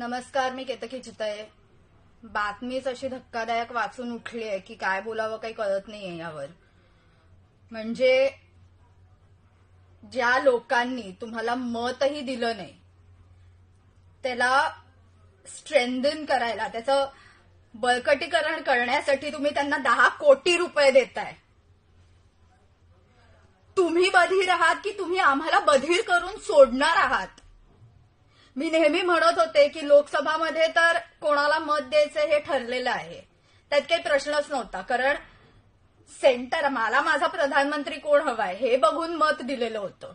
नमस्कार मी केतकी चितळे बातमीच अशी धक्कादायक वाचून उठली आहे की काय बोलावं काही कळत नाहीये यावर. म्हणजे ज्या लोकांनी तुम्हाला मतही दिलं नाही त्याला स्ट्रेंथन करायला त्याचं बळकटीकरण करण्यासाठी तुम्ही त्यांना दहा कोटी रुपये देताय. तुम्ही बधीर आहात की तुम्ही आम्हाला बधीर करून सोडणार आहात? मी नेहमी म्हणत होते की लोकसभामध्ये तर कोणाला मत द्यायचं हे ठरलेलं आहे. त्यात काही प्रश्नच नव्हता कारण सेंटर मला माझा प्रधानमंत्री कोण हवाय हे बघून मत दिलेलं होतं.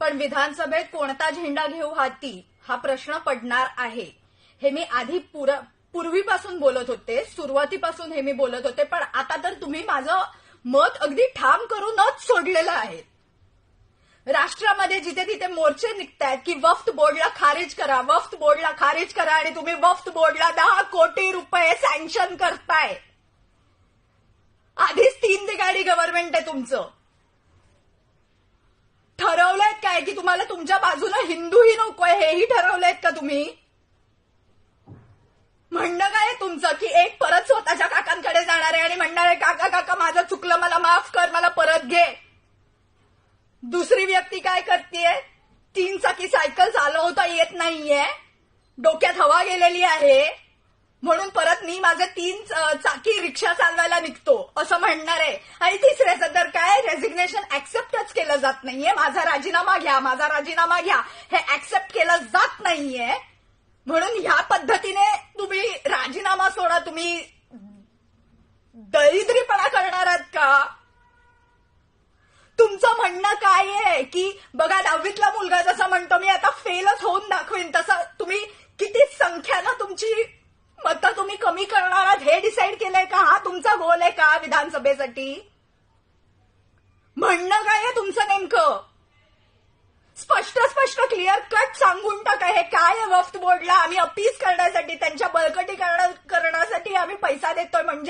पण विधानसभेत कोणता झेंडा घेऊ हाती हा प्रश्न पडणार आहे. हे मी आधी पूर्वीपासून बोलत होते सुरुवातीपासून हे मी बोलत होते पण आता तर तुम्ही माझं मत अगदी ठाम करूनच सोडलेलं आहे राष्ट्रामध्ये जिथे तिथे मोर्चे निघतायत की वफ्त बोर्डला खारिज करा वफ्त बोर्डला खारिज करा आणि तुम्ही वफ्त बोर्डला दहा कोटी रुपये सँक्शन करताय. आधीच तीन बिगाडी गव्हर्नमेंट आहे तुमचं. ठरवलंय काय की तुम्हाला तुमच्या बाजूला हिंदूही नकोय हेही ठरवलंय का तुम्ही? म्हणणं काय तुमचं की एक परत स्वतःच्या काकांकडे जाणार आहे आणि म्हणणार आहे काका काका माझं चुकलं मला माफ कर मला परत घे. दुसरी व्यक्ती काय करते तीन चाकी सायकल चालवता येत नाहीये. डोक्यात हवा गेलेली आहे. म्हणून परत मी माझे तीन चाकी रिक्षा चालवायला निघतो असं म्हणणार आहे. आणि तिसऱ्याचं तर काय? रेझिग्नेशन ऍक्सेप्टच केलं जात नाहीये. माझा राजीनामा घ्या माझा राजीनामा घ्या. हे ऍक्सेप्ट केलं जात नाहीये. म्हणून ह्या पद्धतीने तुम्ही राजीनामा सोडा. तुम्ही दरिद्रीपणा करणार आहात का? तुमचं म्हणणं काय आहे की बघा दहावीतला मुलगा जसा म्हणतो मी आता फेलच होऊन दाखवीन तसं तुम्ही किती संख्यानं तुमची मतं तुम्ही कमी करणार आहात हे डिसाईड केलंय का? हा तुमचा गोल आहे का विधानसभेसाठी? म्हणणं काय आहे तुमचं नेमकं? स्पष्ट स्पष्ट क्लिअर कट सांगून टाका हे काय आहे वफ्त बोर्डला? आम्ही अपीस करण्यासाठी त्यांच्या बळकटी करण्यासाठी आम्ही पैसा देतोय म्हणजे